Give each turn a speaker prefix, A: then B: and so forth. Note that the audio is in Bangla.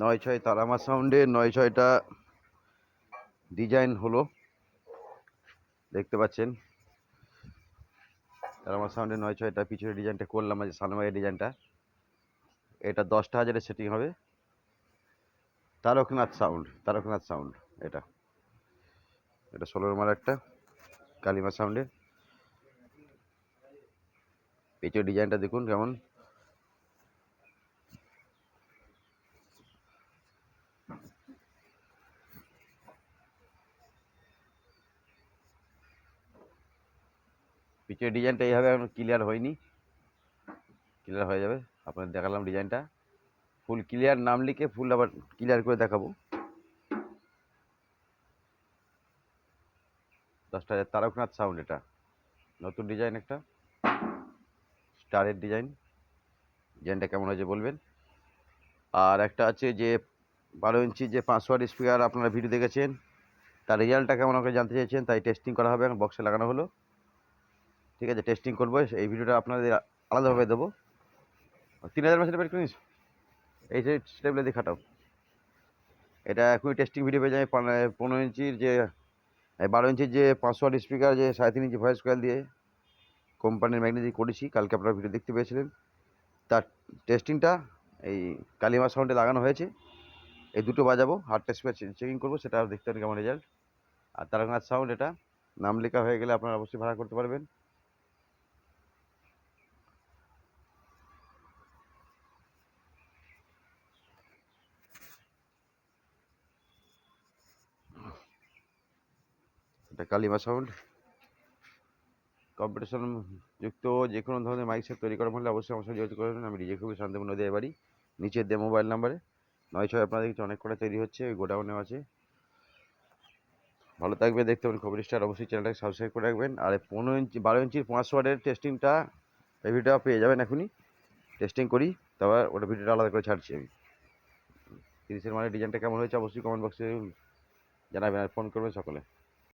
A: নয় ছয় তারামা সাউন্ডে নয় ছয়টা ডিজাইন হলো। দেখতে পাচ্ছেন? তারামা সাউন্ডে নয় ছয়টা পিছনে ডিজাইনটা করলাম, আজ সানমাইয়ের ডিজাইনটা এটা দশটা হাজারের সেটিং হবে। তারকনাথ সাউন্ড তারকনাথ সাউন্ড এটা। এটা ষোলোর মাল একটা, কালিমা সাউন্ডের পেছনের ডিজাইনটা দেখুন কেমন। পিছনের ডিজাইনটা এইভাবে এখন ক্লিয়ার হয়নি। ক্লিয়ার হয়ে যাবে। আপনাদের দেখালাম ডিজাইনটা ফুল ক্লিয়ার নাম লিখে ফুল আবার ক্লিয়ার করে দেখাবো। দশটা হাজার তারকনাথ সাউন্ড এটা। নতুন ডিজাইন একটা। স্টারের ডিজাইন ডিজাইনটা কেমন হয়েছে বলবেন? আর একটা আছে যে, বারো ইঞ্চি যে পাঁচশো ওয়াট স্পিকার আপনারা ভিডিও দেখেছেন, তার রেজাল্টটা কেমন আমাকে জানতে চাইছেন, তাই টেস্টিং করা হবে এখন বক্সে লাগানো হলো। ঠিক আছে টেস্টিং করব, এই ভিডিওটা আপনাদের আলাদাভাবে দেবো। তিন হাজার মাসের বের করিস এই যে স্টেপলে দিয়ে খাটাও। এটা এখনই টেস্টিং ভিডিও পেয়ে পান- পনেরো ইঞ্চির যে বারো ইঞ্চির যে পাঁচশো ওয়াট স্পিকার যে সাড়ে তিন ইঞ্চি ভয়েস কয়েল দিয়ে কোম্পানির ম্যাগনেটিক করেছি। কালকে আপনারা ভিডিও দেখতে পেয়েছিলেন। তার টেস্টিংটা এই কালিমা সাউন্ডে লাগানো হয়েছে। এই দুটো বাজাবো হার্ড টেস্ট চেকিং করব, সেটা দেখতে হবে কেমন রেজাল্ট আর তারকনাথ সাউন্ড এটা, নাম লেখা হয়ে গেলে আপনারা অবশ্যই ভাড়া করতে পারবেন। এটা কালিমা সাউন্ড কম্পিটিশন যুক্ত যে কোনো ধরনের মাইক সেট তৈরি করা হলে অবশ্যই আমার সঙ্গে যোগাযোগ করবেন। আমি নিজে খুবই শান্তিপূর্ণ দিয়ে বাড়ি। নিচের দিয়ে মোবাইল নাম্বারে নয় ছয় আপনাদের কিছু অনেক কটা তৈরি হচ্ছে, ওই গোডাউনেও আছে। ভালো থাকবে দেখতে পাবেন খবর স্টার। অবশ্যই চ্যানেলটাকে সাবস্ক্রাইব করে রাখবেন। আর পনেরো ইঞ্চি, বারো ইঞ্চির পাঁচশো ওয়াটের টেস্টিংটা এই ভিডিওটা পেয়ে যাবেন এখনই। টেস্টিং করি, তারপর ওটা ভিডিওটা আলাদা করে ছাড়ছি আমি। তিরিশের মানে ডিজাইনটা কেমন হয়েছে অবশ্যই কমেন্ট বক্সে জানাবেন আর ফোন করবেন সকলে।